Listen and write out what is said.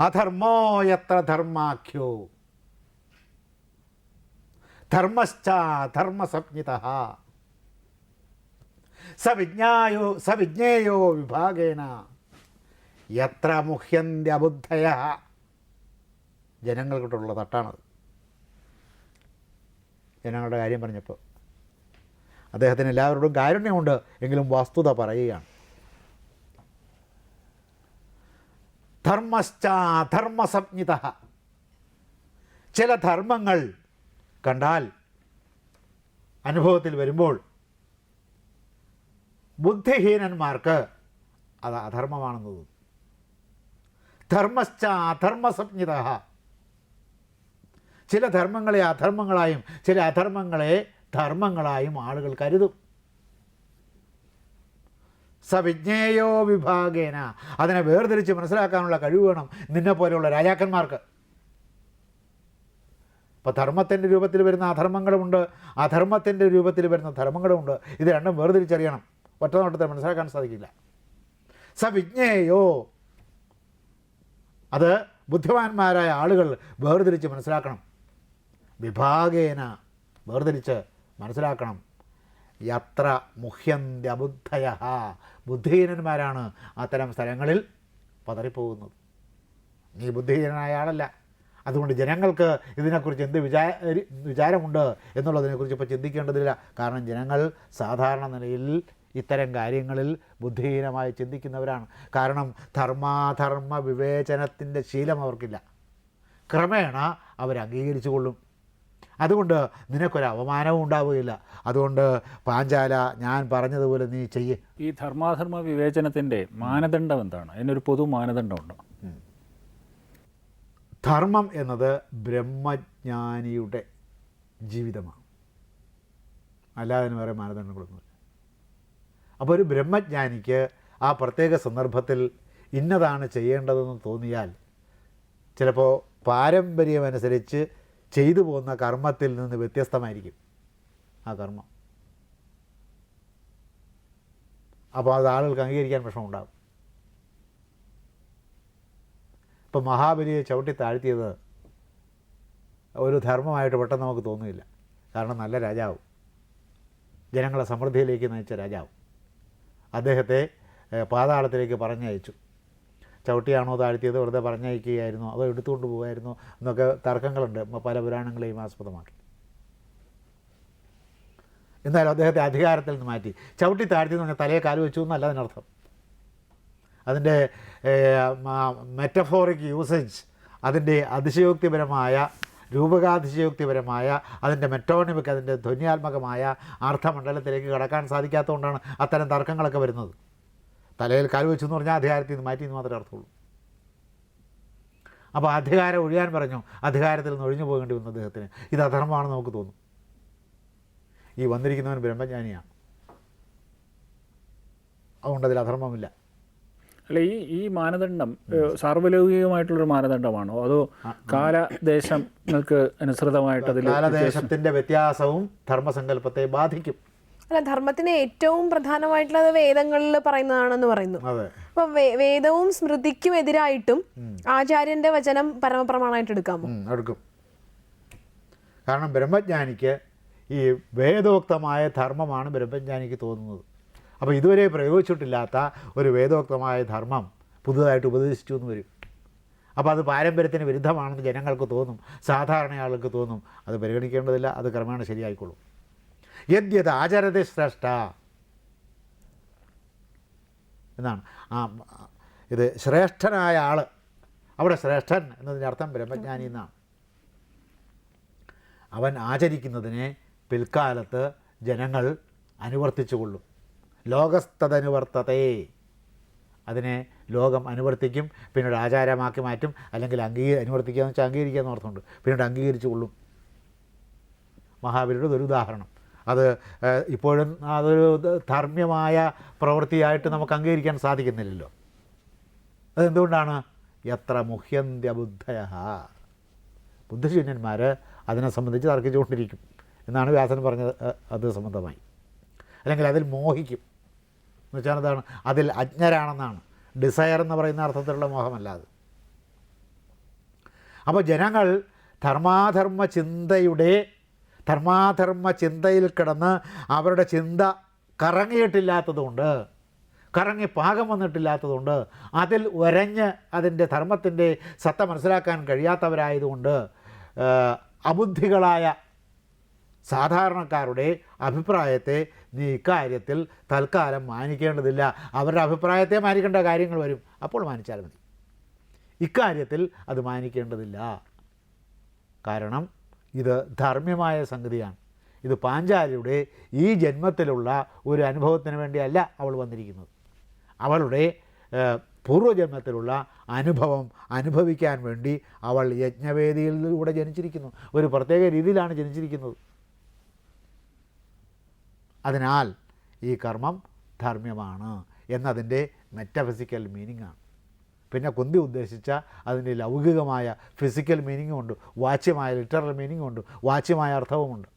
അധർമ്മോ എത്ര ധർമാഖ്യോ ധർമ്മശ്ച ധർമ്മസംജ്ഞിത സവിജ്ഞായോ സവിജ്ഞേയോ വിഭാഗേന. എത്ര മുഹ്യന്ത്യബുദ്ധയ ജനങ്ങൾക്കിട്ടുള്ള തട്ടാണത്. ജനങ്ങളുടെ കാര്യം പറഞ്ഞപ്പോൾ. അദ്ദേഹത്തിന് എല്ലാവരോടും കാരുണ്യമുണ്ട്. എങ്കിലും വസ്തുത പറയുകയാണ്. ധർമ്മശ്ച ധർമ്മസംജ്ഞിത ചില ധർമ്മങ്ങൾ കണ്ടാൽ അനുഭവത്തിൽ വരുമ്പോൾ ബുദ്ധിഹീനന്മാർക്ക് അത് അധർമ്മമാണെന്ന് തോന്നും. ധർമ്മശ്ച അധർമ്മസംജ്ഞിത ചില ധർമ്മങ്ങളെ അധർമ്മങ്ങളായും ചില അധർമ്മങ്ങളെ ധർമ്മങ്ങളായും ആളുകൾ കരുതും. സവിജ്ഞേയോ വിഭാഗേന. അതിനെ വേർതിരിച്ച് മനസ്സിലാക്കാനുള്ള കഴിവ് വേണം നിന്നെ പോലെയുള്ള രാജാക്കന്മാർക്ക്. ഇപ്പോൾ ധർമ്മത്തിന്റെ രൂപത്തിൽ വരുന്ന അധർമ്മങ്ങളുമുണ്ട്. അധർമ്മത്തിന്റെ രൂപത്തിൽ വരുന്ന ധർമ്മങ്ങളുമുണ്ട്. ഇത് രണ്ടും വേർതിരിച്ചറിയണം. ഒറ്റ നോട്ടത്തിൽ മനസ്സിലാക്കാൻ സാധിക്കില്ല. സവിജ്ഞേയോ. അത് ബുദ്ധിമാന്മാരായ ആളുകൾ വേർതിരിച്ച് മനസ്സിലാക്കണം. വിഭാഗേന. വേർതിരിച്ച് മനസ്സിലാക്കണം. യത്ര മുഹ്യന്ത്യബുദ്ധയ ബുദ്ധിഹീനന്മാരാണ് അത്തരം സ്ഥലങ്ങളിൽ പതറിപ്പോകുന്നത്. നീ ബുദ്ധിഹീനനായ ആളല്ല. അതുകൊണ്ട് ജനങ്ങൾക്ക് ഇതിനെക്കുറിച്ച് എന്ത് വിചാര വിചാരമുണ്ട് എന്നുള്ളതിനെക്കുറിച്ച് ഇപ്പോൾ ചിന്തിക്കേണ്ടതില്ല. കാരണം ജനങ്ങൾ സാധാരണ നിലയിൽ ഇത്തരം കാര്യങ്ങളിൽ ബുദ്ധിഹീനമായി ചിന്തിക്കുന്നവരാണ്. കാരണം ധർമാധർമ്മ വിവേചനത്തിന്റെ ശീലം അവർക്കില്ല. ക്രമേണ അവർ അംഗീകരിച്ചു കൊള്ളും അതുകൊണ്ട് നിനക്കൊരു അവമാനവും ഉണ്ടാവുകയില്ല. അതുകൊണ്ട് പാഞ്ചാല ഞാൻ പറഞ്ഞതുപോലെ നീ ചെയ്യേ. ഈ ധർമാധർമ്മ വിവേചനത്തിന്റെ മാനദണ്ഡം എന്താണ്? അതിനൊരു പൊതു മാനദണ്ഡമുണ്ടോ? ധർമ്മം എന്നത് ബ്രഹ്മജ്ഞാനിയുടെ ജീവിതമാണ്. അല്ലാതെ വേറെ മാനദണ്ഡങ്ങളൊന്നുമില്ല അപ്പോൾ ഒരു ബ്രഹ്മജ്ഞാനിക്ക് ആ പ്രത്യേക സന്ദർഭത്തിൽ ഇന്നതാണ് ചെയ്യേണ്ടതെന്ന് തോന്നിയാൽ ചിലപ്പോൾ പാരമ്പര്യമനുസരിച്ച് ചെയ്തു പോകുന്ന കർമ്മത്തിൽ നിന്ന് വ്യത്യസ്തമായിരിക്കും ആ കർമ്മം. അപ്പോൾ അത് ആളുകൾക്ക് അംഗീകരിക്കാൻ വിഷമമുണ്ടാകും. ഇപ്പം മഹാബലിയെ ചവിട്ടി താഴ്ത്തിയത് ഒരു ധർമ്മമായിട്ട് പെട്ടെന്ന് നമുക്ക് തോന്നുന്നില്ല കാരണം നല്ല രാജാവ്. ജനങ്ങളെ സമൃദ്ധിയിലേക്ക് നയിച്ച രാജാവ്. അദ്ദേഹത്തെ പാതാളത്തിലേക്ക് പറഞ്ഞയച്ചു. ചവിട്ടിയാണോ താഴ്ത്തിയത് വെറുതെ പറഞ്ഞയക്കുകയായിരുന്നോ? അതോ എടുത്തുകൊണ്ട് പോകുമായിരുന്നോ എന്നൊക്കെ തർക്കങ്ങളുണ്ട്. പല പുരാണങ്ങളെയും ആസ്പദമാക്കി. എന്നാലും അദ്ദേഹത്തെ അധികാരത്തിൽ നിന്ന് മാറ്റി. ചവിട്ടി താഴ്ത്തി എന്ന് പറഞ്ഞാൽ തലയെ കാൽ വെച്ചു എന്നല്ല അതിനർത്ഥം. അതിന്റെ മെറ്റഫോറിക് യൂസേജ് അതിന്റെ അതിശയോക്തിപരമായ രൂപകാതിശയോക്തിപരമായ അതിന്റെ മെറ്റോണിമിക് അതിന്റെ ധ്വന്യാത്മകമായ അർത്ഥമണ്ഡലത്തിലേക്ക് കടക്കാൻ സാധിക്കാത്തതുകൊണ്ടാണ് അത്തരം തർക്കങ്ങളൊക്കെ വരുന്നത്. തലയിൽ കാൽ വെച്ചു എന്ന് പറഞ്ഞാൽ അധികാരത്തിൽ നിന്ന് മാറ്റി എന്ന് മാത്രമേ അർത്ഥമുള്ളൂ. അപ്പോൾ അധികാരം ഒഴിയാൻ പറഞ്ഞു അധികാരത്തിൽ നിന്ന് ഒഴിഞ്ഞു പോകേണ്ടി വന്നു അദ്ദേഹത്തിന്. ഇത് അധർമ്മമാണെന്ന് നമുക്ക് തോന്നും. ഈ വന്നിരിക്കുന്നവൻ ബ്രഹ്മജ്ഞാനിയാണ്. അതുകൊണ്ട് അതിൽ അധർമ്മമില്ല. അല്ല ഈ ഈ മാനദണ്ഡം സാർവലൗകികമായിട്ടുള്ളൊരു മാനദണ്ഡമാണോ? അതോ കാലദേശങ്ങൾക്ക് അനുസൃതമായിട്ട് അതിൽ കാലദേശത്തിന്റെ വ്യത്യാസവും ധർമ്മസങ്കല്പത്തെ ബാധിക്കും. അല്ല ധർമ്മത്തിന് ഏറ്റവും പ്രധാനമായിട്ടുള്ളത് വേദങ്ങളിൽ പറയുന്നതാണെന്ന് പറയുന്നു. അപ്പൊ വേദവും സ്മൃതിക്കും എതിരായിട്ടും ആചാര്യന്റെ വചനം പരമപ്രമാണമായിട്ട് എടുക്കാമോ? എടുക്കും. കാരണം ബ്രഹ്മജ്ഞാനിക്ക് ഈ വേദോക്തമായ ധർമ്മമാണ് ബ്രഹ്മജ്ഞാനിക്ക് തോന്നുന്നത്. അപ്പോൾ ഇതുവരെ പ്രയോഗിച്ചിട്ടില്ലാത്ത ഒരു വേദോക്തമായ ധർമ്മം പുതുതായിട്ട് ഉപദേശിച്ചു എന്ന് വരും. അപ്പോൾ അത് പാരമ്പര്യത്തിന് വിരുദ്ധമാണെന്ന് ജനങ്ങൾക്ക് തോന്നും. സാധാരണ ആളുകൾക്ക് തോന്നും. അത് പരിഗണിക്കേണ്ടതില്ല. അത് ക്രമേണ ശരിയായിക്കൊള്ളും. യദ്യത് ആചരത്തെ ശ്രേഷ്ഠ. എന്നാണ്. ആ ഇത് ശ്രേഷ്ഠനായ ആൾ അവിടെ ശ്രേഷ്ഠൻ എന്നതിന്റെ അർത്ഥം ബ്രഹ്മജ്ഞാനി എന്നാണ്. അവൻ ആചരിക്കുന്നതിനെ പിൽക്കാലത്ത് ജനങ്ങൾ അനുവർത്തിച്ചു കൊള്ളും ലോകസ്ഥതനുവർത്തതേ. അതിനെ ലോകം അനുവർത്തിക്കും പിന്നീട് ആചാരമാക്കി മാറ്റും അല്ലെങ്കിൽ അംഗീ അനുവർത്തിക്കുക എന്ന് വെച്ചാൽ അംഗീകരിക്കുക എന്ന് അർത്ഥമുണ്ട്. പിന്നീട് അംഗീകരിച്ചു കൊള്ളും മഹാബലിയുടെ ഒരു ഉദാഹരണം. അത് ഇപ്പോഴും അതൊരു ധർമ്മ്യമായ പ്രവൃത്തിയായിട്ട് നമുക്ക് അംഗീകരിക്കാൻ സാധിക്കുന്നില്ലല്ലോ. അതെന്തുകൊണ്ടാണ്? എത്ര മുഹ്യന്ത്യബുദ്ധയ ബുദ്ധശൂന്യന്മാർ അതിനെ സംബന്ധിച്ച് തർക്കിച്ചുകൊണ്ടിരിക്കും എന്നാണ് വ്യാസൻ പറഞ്ഞത് അത് സംബന്ധമായി. അല്ലെങ്കിൽ അതിൽ മോഹിക്കും. എന്ന് വെച്ചാൽ എന്താണ്? അതിൽ അജ്ഞരാണെന്നാണ്. ഡിസയർ എന്ന് പറയുന്ന അർത്ഥത്തിലുള്ള മോഹമല്ല അത്. അപ്പോൾ ജനങ്ങൾ ധർമാധർമ്മ ചിന്തയുടെ ധർമാധർമ്മ ചിന്തയിൽ കിടന്ന് അവരുടെ ചിന്ത കറങ്ങിയിട്ടില്ലാത്തതുകൊണ്ട് കറങ്ങി പാകം വന്നിട്ടില്ലാത്തതുകൊണ്ട് അതിൽ ഉരഞ്ഞ് അതിന്റെ ധർമ്മത്തിന്റെ സത്ത മനസ്സിലാക്കാൻ കഴിയാത്തവരായതുകൊണ്ട് അബുദ്ധികളായ സാധാരണക്കാരുടെ അഭിപ്രായത്തെ നീ ഇക്കാര്യത്തിൽ തൽക്കാലം മാനിക്കേണ്ടതില്ല. അവരുടെ അഭിപ്രായത്തെ മാനിക്കേണ്ട കാര്യങ്ങൾ വരും. അപ്പോൾ മാനിച്ചാൽ മതി. ഇക്കാര്യത്തിൽ അത് മാനിക്കേണ്ടതില്ല. കാരണം ഇത് ധർമ്മമായ സംഗതിയാണ്. ഇത് പാഞ്ചാലിയുടെ ഈ ജന്മത്തിലുള്ള ഒരു അനുഭവത്തിന് വേണ്ടിയല്ല അവൾ വന്നിരിക്കുന്നത്. അവളുടെ പൂർവജന്മത്തിലുള്ള അനുഭവം അനുഭവിക്കാൻ വേണ്ടി അവൾ യജ്ഞവേദിയിലൂടെ ജനിച്ചിരിക്കുന്നു. ഒരു പ്രത്യേക രീതിയിലാണ് ജനിച്ചിരിക്കുന്നത്. അതിനാൽ ഈ കർമ്മം ധർമ്മ്യമാണ് എന്നതിന്റെ മെറ്റഫിസിക്കൽ മീനിങ് ആണ്. പിന്നെ കുന്തി ഉദ്ദേശിച്ച അതിന്റെ ലൗകികമായ ഫിസിക്കൽ മീനിങ്ങും ഉണ്ട്. വാച്യമായ ലിറ്ററൽ മീനിങ്ങും ഉണ്ട്. വാച്യമായ അർത്ഥവുമുണ്ട്.